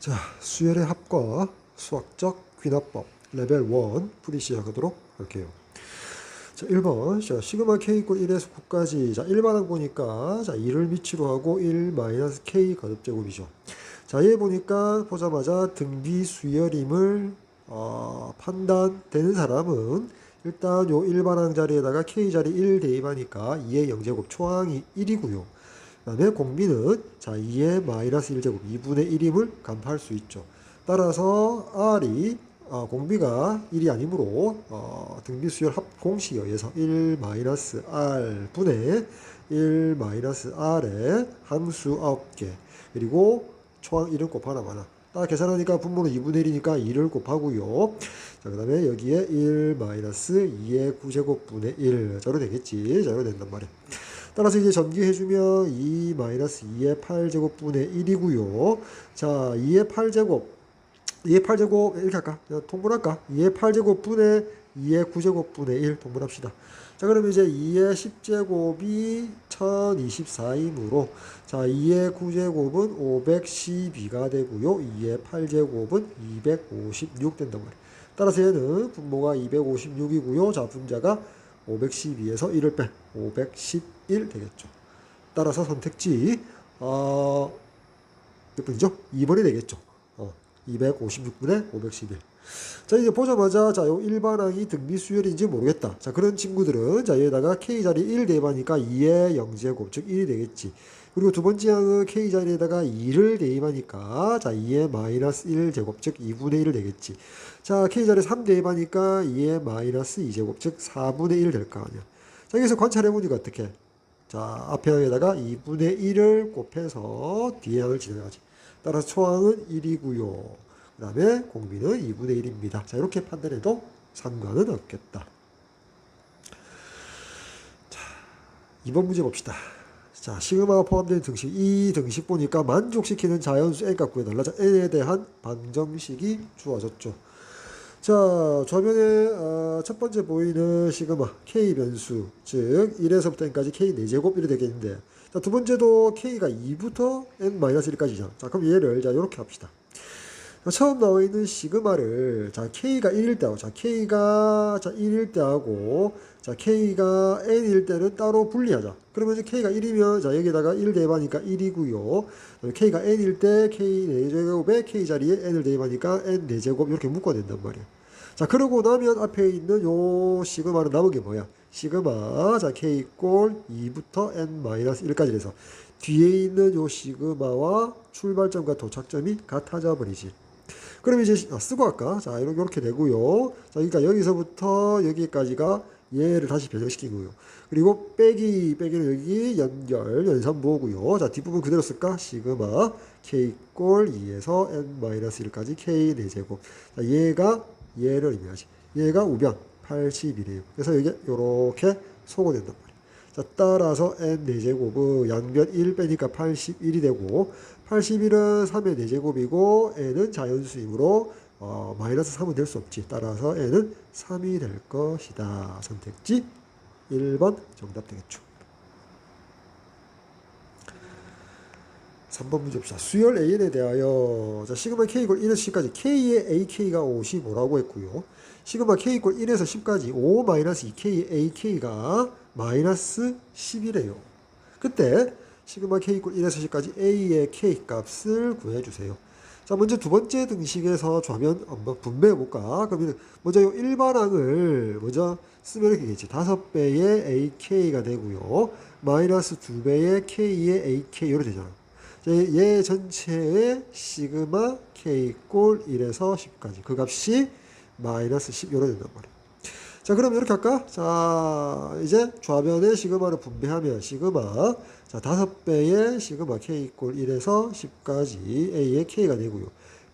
자, 수열의 합과 수학적 귀납법 레벨 1 풀이 시작하도록 할게요. 자, 1번. 자, 시그마 k 이퀄 1에서 9까지. 자, 일반항 보니까 자, 2를 미치로 하고 1 마이너스 k 거듭 제곱이죠. 자, 얘 보니까 보자마자 등비 수열임을 어, 판단되는 사람은 일단 요 일반항 자리에다가 k 자리 1 대입하니까 2의 0제곱 초항이 1이고요. 그 다음에 공비는 자 2의 마이너스 1제곱 2분의 1임을 간파할 수 있죠. 따라서 R이 어, 공비가 1이 아니므로 어, 등비수열 합공식에 의해서 1 마이너스 R 분의 1 마이너스 R의 함수 9개 그리고 초항 1을 곱하나 마나 딱 계산하니까 분모는 2분의 1이니까 2를 곱하고요. 자, 그 다음에 여기에 1 마이너스 2의 9제곱분의 1 자로 되겠지. 자로 된단 말이야. 따라서 이제 전기해주면 2 마이너스 2의 8제곱분의 1이고요. 자, 2의 8제곱 2의 8제곱 이렇게 할까? 통분할까? 2의 8제곱분의 2의 9제곱분의 1 통분합시다. 자 그러면 이제 2의 10제곱이 1024이므로 자 2의 9제곱은 512가 되고요. 2의 8제곱은 256 된단 말이에요. 따라서 얘는 분모가 256이고요. 자 분자가 512에서 1을 빼 511 되겠죠. 따라서 선택지 어, 몇 분이죠? 2번이 되겠죠. 어, 256분의 511. 자, 이제 보자마자, 자, 요 일반항이 등비 수열인지 모르겠다. 자, 그런 친구들은, 자, 여기다가 K자리 1 대입하니까 2의 0제곱, 즉 1이 되겠지. 그리고 두 번째 항은 K자리에다가 2를 대입하니까, 자, 2의 마이너스 1 제곱, 즉 2분의 1 되겠지. 자, K자리 3 대입하니까 2의 마이너스 2 제곱, 즉 4분의 1 될 거 아니야. 자, 여기서 관찰해보니까 어떻게? 자, 앞에 항에다가 2분의 1을 곱해서 뒤에 항을 진행하지. 따라서 초항은 1이고요. 그 다음에 공비는 2분의 1입니다. 자, 이렇게 판단해도 상관은 없겠다. 자, 2번 문제 봅시다. 자, 시그마가 포함된 등식. 이 등식 보니까 만족시키는 자연수 n 값 구해달라. 자, n에 대한 방정식이 주어졌죠. 자, 좌변에 어, 첫 번째 보이는 시그마 k 변수, 즉 1에서부터 n까지 k 4제곱 이렇게 되겠는데 자, 두 번째도 k가 2부터 n-1까지죠. 자, 그럼 얘를 자, 이렇게 합시다. 자, 처음 나와 있는 시그마를 자, k가 1일 때하고 자, k가 자, 1일 때하고 자, k가 n일 때는 따로 분리하자. 그러면 이제 k가 1이면 자, 여기다가 1 대입하니까 1이고요. k가 n일 때 k 4제곱에 k 자리에 n을 대입하니까 n 4제곱 이렇게 묶어야 된단 말이야. 자, 그러고 나면 앞에 있는 요 시그마는 남은 게 뭐야? 시그마 자 k 꼴 2부터 n-1까지 해서 뒤에 있는 요 시그마와 출발점과 도착점이 같아져 버리지. 그럼 이제 아, 쓰고 할까? 자, 이렇게, 이렇게 되고요. 자, 그러니까 여기서부터 여기까지가 얘를 다시 거고요. 그리고 빼기, 빼기는 여기 연결, 연산부호고요. 자, 뒷부분 그대로 쓸까? 시그마 k 꼴 2에서 n-1까지 k 4제곱. 자, 얘가 얘를 의미하지. 얘가 우변 81이에요. 그래서 이게 요렇게 소거된단 말이에요. 자, 따라서 n 4제곱은 양변 1 빼니까 81이 되고 81은 3의 4제곱이고 n은 자연수이므로 어, 마이너스 3은 될 수 없지. 따라서 n은 3이 될 것이다. 선택지 1번 정답 되겠죠. 3번 문제 봅시다. 수열 AN에 대하여 자, 시그마 K 이퀄 1에서 10까지 K의 AK가 55라고 했고요. 시그마 K 이퀄 1에서 10까지 5 마이너스 2K의 AK가 마이너스 10이래요. 그때 시그마 K 이퀄 1에서 10까지 A의 K 값을 구해주세요. 자, 먼저 두 번째 등식에서 좌변 한번 분배해 볼까? 그러면 먼저 이 일반항을 먼저 쓰면 이렇게 되겠지. 다섯 배의 AK가 되고요. 마이너스 두 배의 K의 AK 이렇게 되잖아. 자, 얘 전체의 시그마 K 꼴 1에서 10까지 그 값이 마이너스 10 이렇게 된단 말이야. 자, 그럼 이렇게 할까? 자, 이제 좌변의 시그마를 분배하면 시그마 자, 다섯 배의 시그마 K 꼴 1에서 10까지 A의 K가 되고요.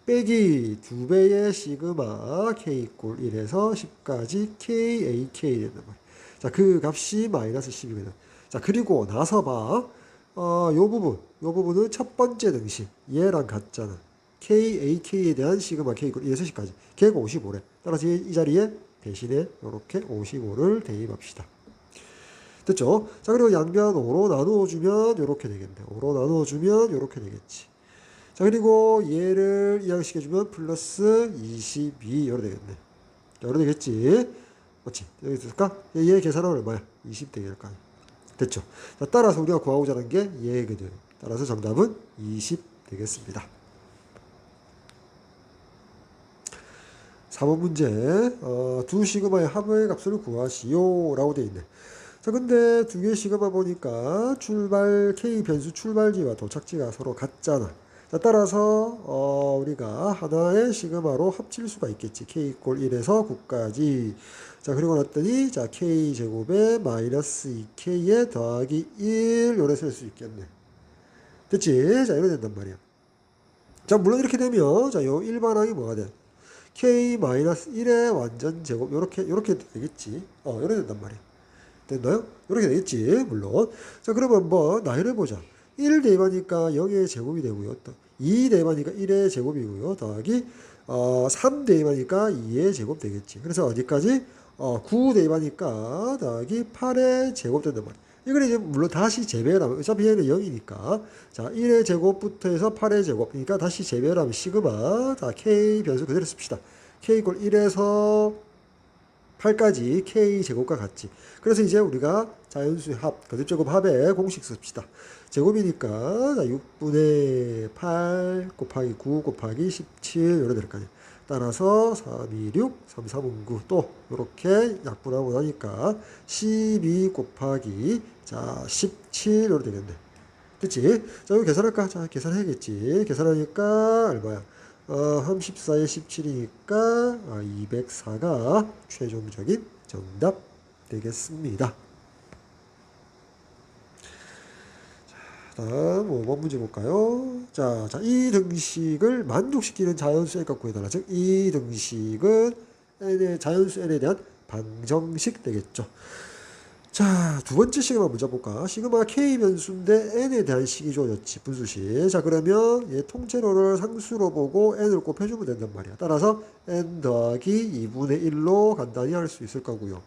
빼기 두 배의 시그마 K 꼴 1에서 10까지 K, A, K 된단 말이야. 자, 그 값이 마이너스 10이거든. 자, 그리고 나서 봐. 어, 요 부분, 요 부분은 첫 번째 등식. 얘랑 같잖아. K, A, K에 대한 시그마 K 꼴 1에서 10까지. 걔가 55래. 따라서 이 자리에 대신에 이렇게 55를 대입합시다. 됐죠? 자, 그리고 양변 5로 나누어주면 이렇게 되겠네. 5로 나누어주면 이렇게 되겠지. 자, 그리고 얘를 이항시켜주면 플러스 22 이렇게 되겠네. 자, 이렇게 되겠지. 맞지? 여기 있을까? 얘 계산하면 얼마야? 20 되겠까? 됐죠? 자, 따라서 우리가 구하고자 하는 게 얘거든. 따라서 정답은 20 되겠습니다. 4번 문제, 어, 두 시그마의 합의 값을 구하시오. 라고 되어 있네. 자, 근데 두 개의 시그마 보니까 출발, K 변수 출발지와 도착지가 서로 같잖아. 자, 따라서, 어, 우리가 하나의 시그마로 합칠 수가 있겠지. K 이꼴 1에서 9까지. 자, 그리고 났더니, 자, K 제곱에 마이너스 2K에 더하기 1, 요래 쓸 수 있겠네. 됐지? 자, 이렇게 된단 말이야. 자, 물론 이렇게 되면, 자, 요 일반항이 뭐가 돼? K-1의 완전 제곱, 요렇게, 요렇게 되겠지. 어, 요렇게 된단 말이야. 됐나요? 이렇게 되겠지, 물론. 자, 그러면 한번 나열해 보자. 1 대입하니까 0의 제곱이 되고요. 또2 대입하니까 1의 제곱이고요. 더하기 어, 3 대입하니까 2의 제곱 되겠지. 그래서 어디까지? 어, 9 대입하니까 더하기 8의 제곱 된단 말이야. 이걸 이제 물론 다시 재배를 하면 어차피 얘는 0이니까 자 1의 제곱부터 해서 8의 제곱 그러니까 다시 재배를 하면 시그마 자 K 변수 그대로 씁시다. K 이꼴 1에서 8까지 K 제곱과 같지. 그래서 이제 우리가 자연수의 합, 거듭제곱 합의 공식 씁시다. 제곱이니까 자, 6분의 8 곱하기 9 곱하기 17 이렇게 될거 아니야. 따라서 3, 2, 6, 3, 3, 9 또 이렇게 약분하고 나니까 12 곱하기 자 17 이렇게 되겠네. 됐지? 자 이거 계산할까? 자 계산해야겠지. 계산하니까 얼마야? 어, 34에 17이니까 아, 204가 최종적인 정답 되겠습니다. 다음 5번 문제 볼까요? 자, 자, 이 등식을 만족시키는 자연수 L값 구해달라. 즉, 이 등식은 N의 자연수 N에 대한 방정식 되겠죠. 자, 두 번째 시그마 문제 볼까? 시그마 K 변수인데 N에 대한 식이 주어졌지, 분수식. 자, 그러면 얘 통째로를 상수로 보고 N을 곱해주면 된단 말이야. 따라서 N 더하기 2분의 1로 간단히 할 수 있을 거고요.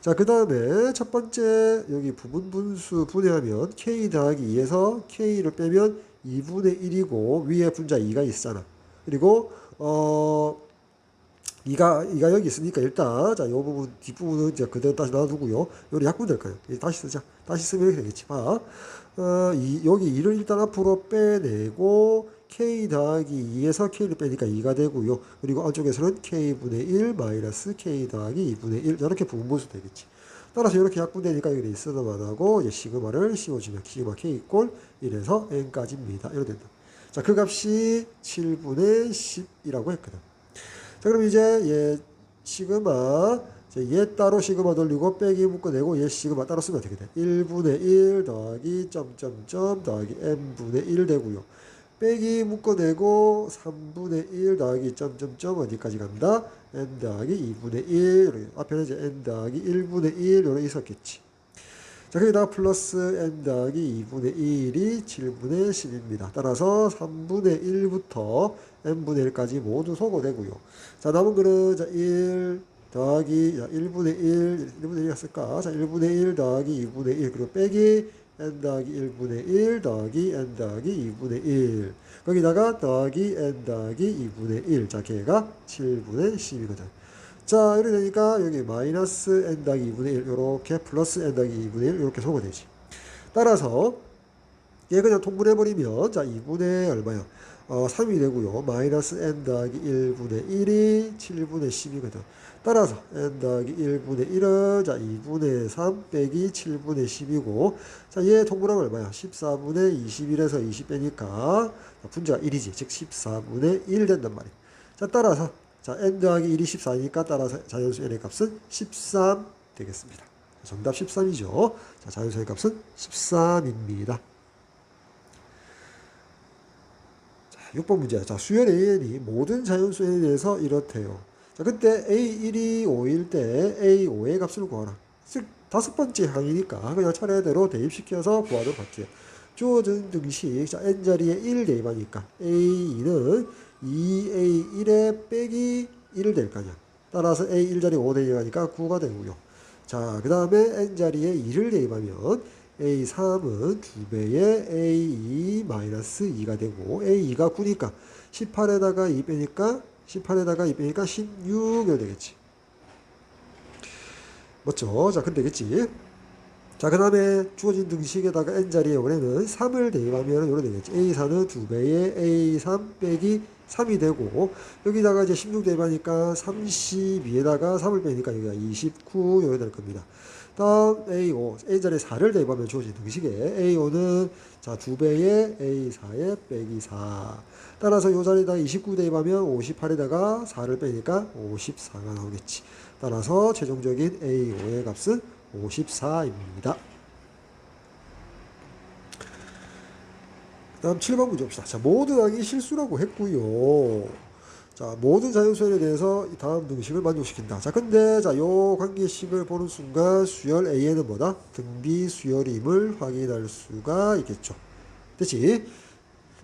자, 그 다음에 첫 번째 여기 부분 분수 분해하면 K 더하기 2에서 K를 빼면 2분의 1이고 위에 분자 2가 있잖아. 그리고, 어, 2가, 2가 여기 있으니까 일단, 자, 요 부분, 뒷부분은 이제 그대로 다시 놔두고요. 요리 약분 될까요? 다시 쓰자. 다시 쓰면 이렇게 되겠지. 봐. 어, 이, 여기 2를 일단 앞으로 빼내고, k 더하기 2에서 k를 빼니까 2가 되고요. 그리고 안쪽에서는 k분의 1 마이너스 k 더하기 2분의 1 이렇게 부분분수 되겠지. 따라서 이렇게 약분되니까 여기 있어도 만 하고 이 시그마를 씌워주면 시그마 k 이꼴 1에서 n까지입니다. 이렇게 된다. 자, 그 값이 7분의 10이라고 했거든. 자, 그럼 이제 얘 시그마 얘 따로 시그마 돌리고 빼기 묶어내고 얘 시그마 따로 쓰면 어떻게 돼? 1분의 1 더하기 점점점 더하기 n분의 1 되고요. 빼기 묶어내고 3분의 1 더하기 점점점 어디까지 간다? n 더하기 2분의 1 이렇게. 앞에는 이제 n 더하기 1분의 1 이렇게 있었겠지. 자 거기다가 플러스 n 더하기 2분의 1이 7분의 10입니다. 따라서 3분의 1부터 n분의 1까지 모두 소거되고요. 자 남은 거는 자, 1 더하기 자, 1분의 1 1분의 1이 쓸까? 자 1분의 1 더하기 2분의 1 그리고 빼기 n 더하기 1분의 1 더하기 n 더하기 2분의 1 거기다가 더하기 n 더하기 2분의 1 자, 걔가 7분의 10이거든. 자, 이렇게 되니까 여기 마이너스 n 더하기 2분의 1 요렇게 플러스 n 더하기 2분의 1 이렇게 소거되지. 따라서 얘 그냥 통분해버리면 자, 2분의 얼마야? 어, 3이 되고요. 마이너스 n 더하기 1분의 1이 7분의 10이거든. 따라서 n 더하기 1분의 1은 자 2분의 3 빼기 7분의 10이고 자얘 통분하면 얼마야? 14분의 21에서 20 빼니까 분자가 1이지 즉 14분의 1 된단 말이야 자 따라서 자 n 더하기 1이 14니까 따라서 자연수 n의 값은 13 되겠습니다 정답 13이죠 자 자연수의 값은 13입니다 자 6번 문제 자 수열 AN이 모든 자연수 n에 대해서 이렇대요 자, 그때 A1이 5일 때 A5의 값을 구하라. 즉, 다섯 번째 항이니까 그냥 차례대로 대입시켜서 구하도록 할게요. 주어진 등식, 자, N자리에 1 대입하니까 A2는 2A1에 빼기 1을 될 거냐. 따라서 A1자리 5 대입하니까 9가 되고요. 자, 그 다음에 N자리에 2를 대입하면 A3은 2배의 A2 마이너스 2가 되고 A2가 9니까 18에다가 2 빼니까 18에다가 2 빼니까 16이 되겠지. 맞죠? 자, 그럼 되겠지. 자, 그 다음에 주어진 등식에다가 n자리에 원래는 3을 대입하면 이렇게 되겠지. A4는 2배의 A3 빼기 3이 되고, 여기다가 이제 16 대입하니까 32에다가 3을 빼니까 여기가 29 이렇게 될 겁니다. 다음 A5, n자리에 4를 대입하면 주어진 등식에 A5는 자, 2배의 A4에 빼기 4. 따라서 이 자리에다 29 대입하면 58에다가 4를 빼니까 54가 나오겠지. 따라서 최종적인 A5의 값은 54입니다. 다음 7번 문제 봅시다. 자, 모든 항이 실수라고 했고요. 자, 모든 자연수에 대해서 이 다음 등식을 만족시킨다. 자, 근데 자, 요 관계식을 보는 순간 수열 A에는 뭐다? 등비 수열임을 확인할 수가 있겠죠. 됐지?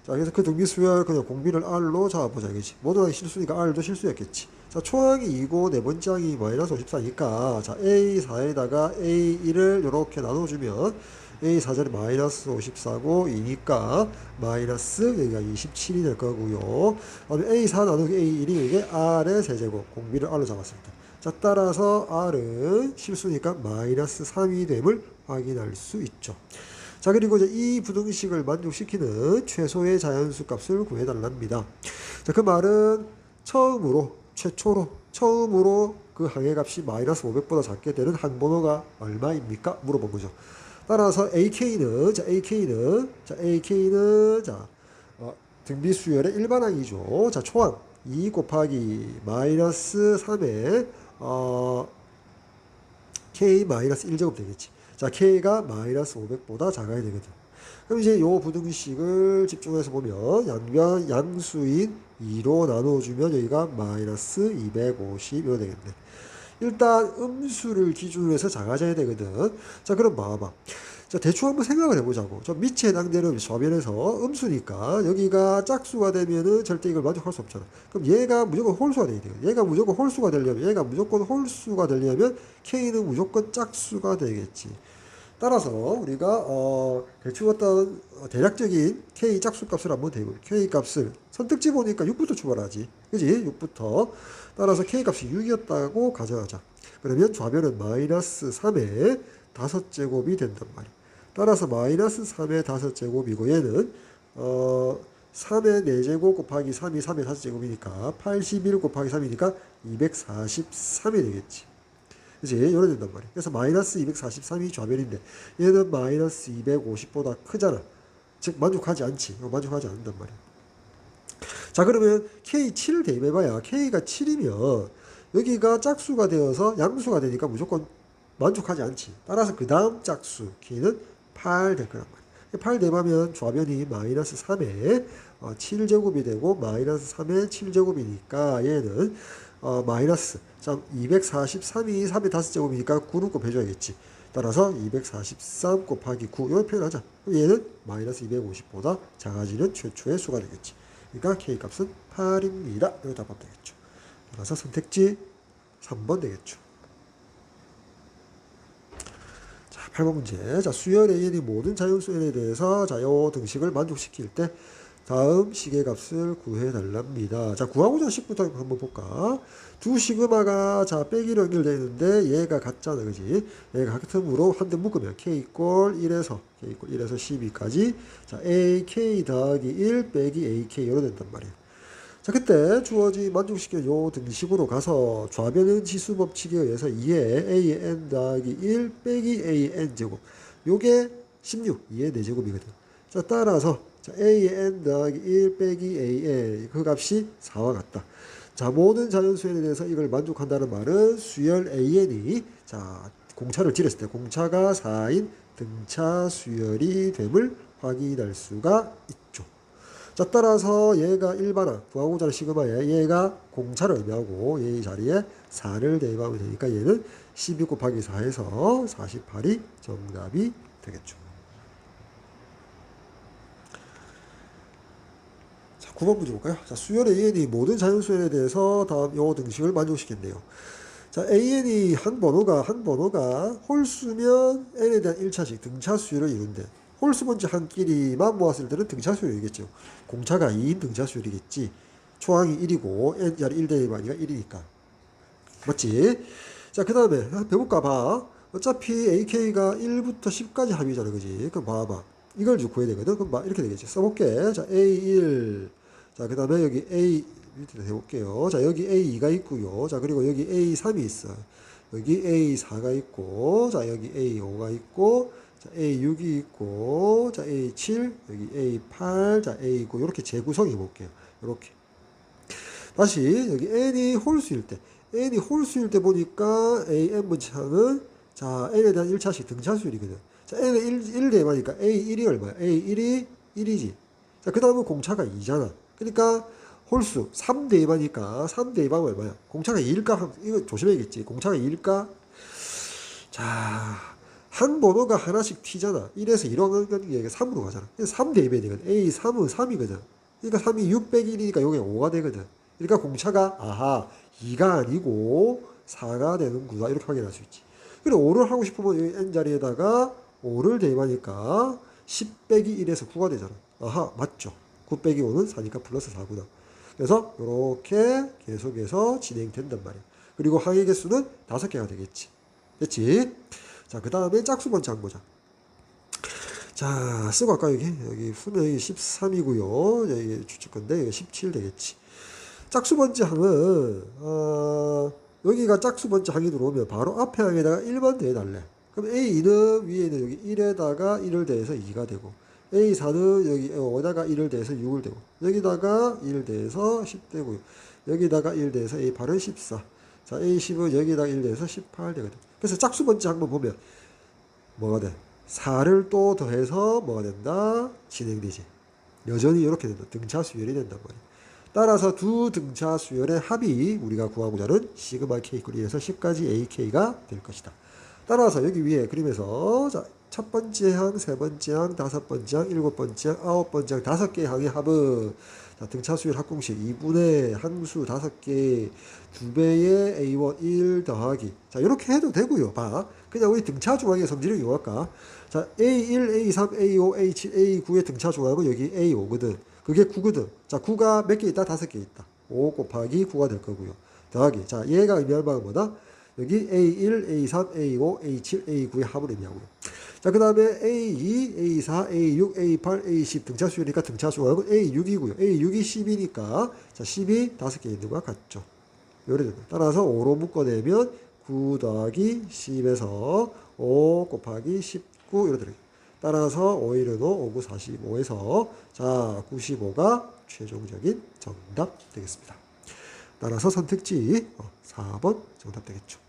자, 그래서 그 등비 수열 그냥 공비를 R로 잡아보자. 이겠지. 모든 실수니까 R도 실수였겠지. 자, 초항이 2고 네 번째 항이 마이너스 54니까 자, A4에다가 A1을 이렇게 나눠주면 A4자리 마이너스 54고 2니까 마이너스 여기가 27이 될 거고요. 그다음에 A4 나누기 A1이 이게 R의 세제곱 공비를 R로 잡았습니다. 자, 따라서 R은 실수니까 마이너스 3이 됨을 확인할 수 있죠. 자, 그리고 이제 이 부등식을 만족시키는 최소의 자연수 값을 구해달랍니다. 자, 그 말은 처음으로, 최초로, 처음으로 그 항의 값이 마이너스 500보다 작게 되는 항번호가 얼마입니까? 물어본 거죠. 따라서 AK는, 자, AK는, 자, AK는, 자, 어, 등비 수열의 일반항이죠. 자, 초항 2 곱하기 마이너스 3의, 어, K 마이너스 1제곱 되겠지. 자, K가 마이너스 500보다 작아야 되거든. 그럼 이제 요 부등식을 집중해서 보면 양변 양수인 2로 나눠주면 여기가 마이너스 250 이거 되겠네. 일단 음수를 기준으로 해서 작아져야 되거든. 자, 그럼 봐봐. 자, 대충 한번 생각을 해보자고. 저 밑에 해당되는 좌변에서 음수니까 여기가 짝수가 되면은 절대 이걸 만족할 수 없잖아. 그럼 얘가 무조건 홀수가 돼야 돼요. 얘가 무조건 홀수가 되려면, 얘가 무조건 홀수가 되려면 K는 무조건 짝수가 되겠지. 따라서 우리가 어, 대충 어떤 어, 대략적인 K 짝수 값을 한번 대고 K 값을 선택지 보니까 6부터 출발하지. 그지? 6부터. 따라서 K 값이 6이었다고 가정하자. 그러면 좌변은 마이너스 3의 5제곱이 된단 말이야. 따라서 마이너스 3의 5제곱이고 얘는 어 3의 4제곱 곱하기 3이 3의 5제곱이니까 81 곱하기 3이니까 243이 되겠지. 그지? 이래 된단 말이야. 그래서 마이너스 243이 좌변인데 얘는 마이너스 250보다 크잖아. 즉 만족하지 않지. 만족하지 않는단 말이야. 자 그러면 K7을 대입해봐야 K가 7이면 여기가 짝수가 되어서 양수가 되니까 무조건 만족하지 않지. 따라서 그 다음 짝수 K는 8 될 거란 말이야. 8 대입하면 좌변이 마이너스 3의 어, 7제곱이 되고 마이너스 3의 7제곱이니까 얘는 어, 마이너스 자 243이 3의 5제곱이니까 9는 곱해줘야겠지. 따라서 243 곱하기 9 이걸 표현하자. 얘는 마이너스 250보다 작아지는 최초의 수가 되겠지. 그러니까 K 값은 8입니다. 이거 답하면 되겠죠. 따라서 선택지 3번 되겠죠. 자, 8번 문제. 자, 수열 AN이 모든 자연수N에 대해서 자, 요 등식을 만족시킬 때 다음 식의 값을 구해 달랍니다. 자, 구하고자 식부터 한번 볼까? 두 시그마가 자, 빼기로 연결되어 있는데 얘가 같잖아. 그지? 얘가 같음으로 한 대 묶으면 k 이꼴 1에서 k 이꼴 1에서 12까지 자, ak 더하기 1 빼기 ak 이로 된단 말이에요. 자, 그때 주어진 만족시키는 요 등식으로 가서 좌변은 지수 법칙에 의해서 2의 an 더하기 1 빼기 an 제곱. 요게 16, 2의 4제곱이거든. 자, 따라서 자, an 더하기 1 빼기 an 그 값이 4와 같다. 자, 모든 자연수에 대해서 이걸 만족한다는 말은 수열 an이 자, 공차를 지렸을 때 공차가 4인 등차 수열이 됨을 확인할 수가 있죠. 자, 따라서 얘가 구하고자 하는 시그마에 얘가 공차를 의미하고 얘 자리에 4를 대입하면 되니까 얘는 12 곱하기 4에서 48이 정답이 되겠죠. 자, 9번 문제 볼까요? 자, 수열의 EN이 모든 자연수열에 대해서 다음 요 등식을 만족시켰네요. 자, AN이 한 번호가, 한 번호가 홀수면 N에 대한 1차식 등차수열을 이룬대. 홀수 번째 한 끼리만 모았을 때는 등차수열이겠죠. 공차가 2인 등차수열이겠지. 초항이 1이고, N 자리 1 대입 아니가 1이니까. 맞지? 자, 그 다음에, 배울까 봐. 어차피 AK가 1부터 10까지 합이잖아, 그지? 그럼 봐봐. 이걸 좀 구해야 되거든? 그럼 막 이렇게 되겠지. 써볼게. 자, A1. 자, 그 다음에 여기 A, 이렇게 해볼게요. 자, 여기 A2가 있고요. 자, 그리고 여기 A3이 있어. 여기 A4가 있고, 자, 여기 A5가 있고, 자, A6이 있고, 자, A7, 여기 A8, 자, A9, 이렇게 재구성해 볼게요. 이렇게. 다시, 여기 N이 홀수일 때. N이 홀수일 때 보니까 AM 문창은, 자, N에 대한 1차식 등차수율이거든. 자, N은 1, 1 대입하니까 A1이 얼마야? A1이 1이지. 자, 그 다음은 공차가 2잖아. 그러니까 홀수 3 대입하니까 3 대입하면 얼마야? 공차가 2일까? 이거 조심해야겠지. 공차가 2일까? 자, 한 번호가 하나씩 튀잖아. 1에서 1로 가는 게 3으로 가잖아. 3 대입해야 되거든. A 3은 3이거든. 그러니까 3이 6 빼기 1이니까 요게 5가 되거든. 그러니까 공차가 아하 2가 아니고 4가 되는구나 이렇게 확인할 수 있지. 그리고 5를 하고 싶으면 여기 n 자리에다가 5를 대입하니까 10 빼기 1에서 9가 되잖아. 아하 맞죠. 9 빼기 5는 4니까 플러스 4구나. 그래서 이렇게 계속해서 진행된단 말이야. 그리고 항의 개수는 5개가 되겠지. 됐지? 자, 그 다음에 짝수 번째 한 보자. 자, 쓰고 아까 여기, 여기 수명이 13이고요. 여기 추측 건데, 여기 17 되겠지. 짝수 번째 항은, 어, 여기가 짝수 번째 항이 들어오면 바로 앞에 항에다가 1만 더해달래. 그럼 A2는 위에는 여기 1에다가 1을 더해서 2가 되고, A4는 여기 5에다가 1을 더해서 6을 되고, 여기다가 1 더해서 10 되고요. 여기다가 1 더해서 A8은 14. 자, A10은 여기다가 1 더해서 18 되거든. 그래서 짝수 번째 항만 보면, 뭐가 돼? 4를 또 더해서 뭐가 된다? 진행되지. 여전히 이렇게 된다. 등차 수열이 된단 말이야. 따라서 두 등차 수열의 합이 우리가 구하고자 하는 시그마 K 꼴 1에서 10까지 AK가 될 것이다. 따라서 여기 위에 그림에서 자, 첫 번째 항, 세 번째 항, 다섯 번째 항, 일곱 번째 항, 아홉 번째 항, 다섯 개의 항의 합은 자, 등차 수열 합공식 2분의 항수 다섯 개, 두 배의 A1 1 더하기. 자, 이렇게 해도 되고요. 봐. 그냥 우리 등차 중앙의 성질을 이용할까? 자, A1, A3, A5, A7, A9의 등차 중앙은 여기 A5거든. 그게 9거든. 자, 9가 몇 개 있다? 다섯 개 있다. 5 곱하기 9가 될 거고요. 더하기. 자, 얘가 의미하는 바는 뭐다? 여기 A1, A3, A5, A7, A9의 합을 의미하고요. 자, 그 다음에 A2, A4, A6, A8, A10 등차 수열이니까 등차 중앙은 A6이고요. A6이 10이니까 자, 10이 다섯 개 있는 거와 같죠. 요래 됩니다. 따라서 5로 묶어내면 9 더하기 10에서 5 곱하기 19 이렇게 되요 따라서 5 1은 5, 5 9 45에서 자 95가 최종적인 정답 되겠습니다. 따라서 선택지 어, 4번 정답 되겠죠.